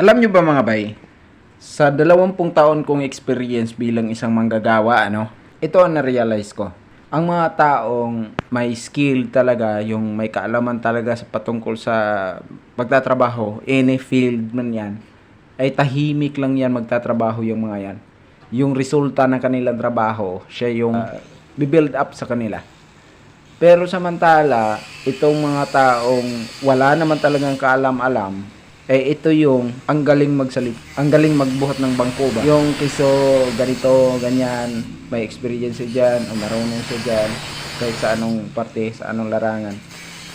Alam nyo ba mga bay, sa dalawampung taon kong experience bilang isang manggagawa, ano, ito ang na-realize ko. Ang mga taong may skill talaga, yung may kaalaman talaga sa patungkol sa pagtatrabaho, any field man yan, ay tahimik lang yan magtatrabaho yung mga yan. Yung resulta ng kanilang trabaho, siya yung uh, bibuild up sa kanila. Pero samantala, itong mga taong wala naman talagang kaalam-alam, eh ito yung ang galing magsalit, ang galing magbuhat ng bangko ba? Yung kiso ganito, ganyan, may experience siya dyan, o marunong siya dyan, kahit sa anong parte, sa anong larangan.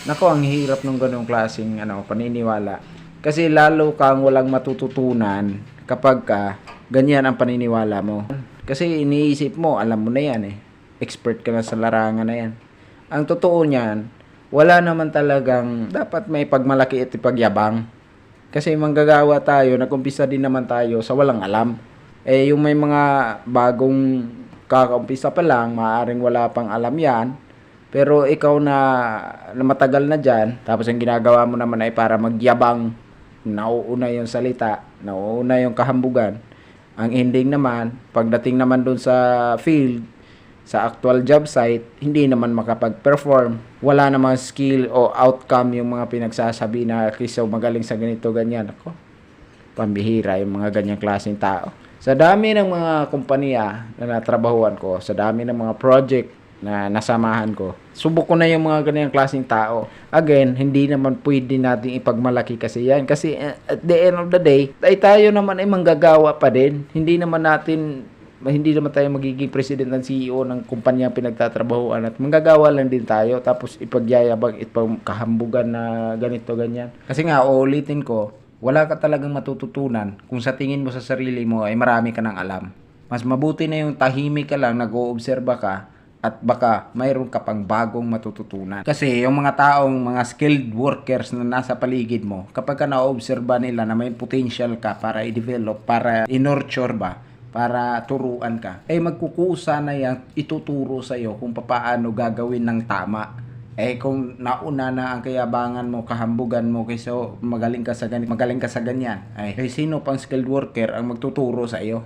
Nako, ang hirap ng ganong klaseng ano, paniniwala. Kasi lalo kang walang matututunan kapag ka ganyan ang paniniwala mo. Kasi iniisip mo, alam mo na yan eh. Expert ka na sa larangan na yan. Ang totoo niyan, wala naman talagang dapat may pagmalaki at ipagyabang. Kasi manggagawa tayo, nagumpisa din naman tayo sa walang alam. Eh, yung may mga bagong kakaumpisa pa lang, maaaring wala pang alam yan. Pero ikaw na, na matagal na dyan, tapos ang ginagawa mo naman ay para magyabang, nauuna yung salita, nauuna yung kahambugan. Ang ending naman, pagdating naman dun sa field, sa actual job site, hindi naman makapag-perform. Wala namang skill o outcome yung mga pinagsasabi na kiso magaling sa ganito, ganyan. Ako, pambihira yung mga ganyang klaseng tao. Sa dami ng mga kumpanya na natrabahuan ko, sa dami ng mga project na nasamahan ko, subok ko na yung mga ganyang klaseng tao. Again, hindi naman pwede nating ipagmalaki kasi yan. Kasi uh, at the end of the day, ay tayo naman ay manggagawa pa din. Hindi naman natin hindi naman tayo magiging president ng CEO ng kumpanya pinagtatrabahuan at manggagawa lang din tayo tapos ipagyayabang ipagkahambugan na ganito ganyan. Kasi nga uulitin ko, wala ka talagang matututunan kung sa tingin mo sa sarili mo ay marami ka ng alam. Mas mabuti na yung tahimik ka lang, nag-oobserba ka at baka mayroon ka pang bagong matututunan. Kasi yung mga taong mga skilled workers na nasa paligid mo, kapag ka na-obserba nila na may potential ka para i-develop, para i-nurture ba, para turuan ka, eh magkukusa na yan, ituturo sa iyo kung paano gagawin ng tama. Eh kung nauna na ang kayabangan mo, kahambugan mo, kaysa magaling ka sa ganyan, magaling ka sa ganyan, ay eh, sino pang skilled worker ang magtuturo sa iyo?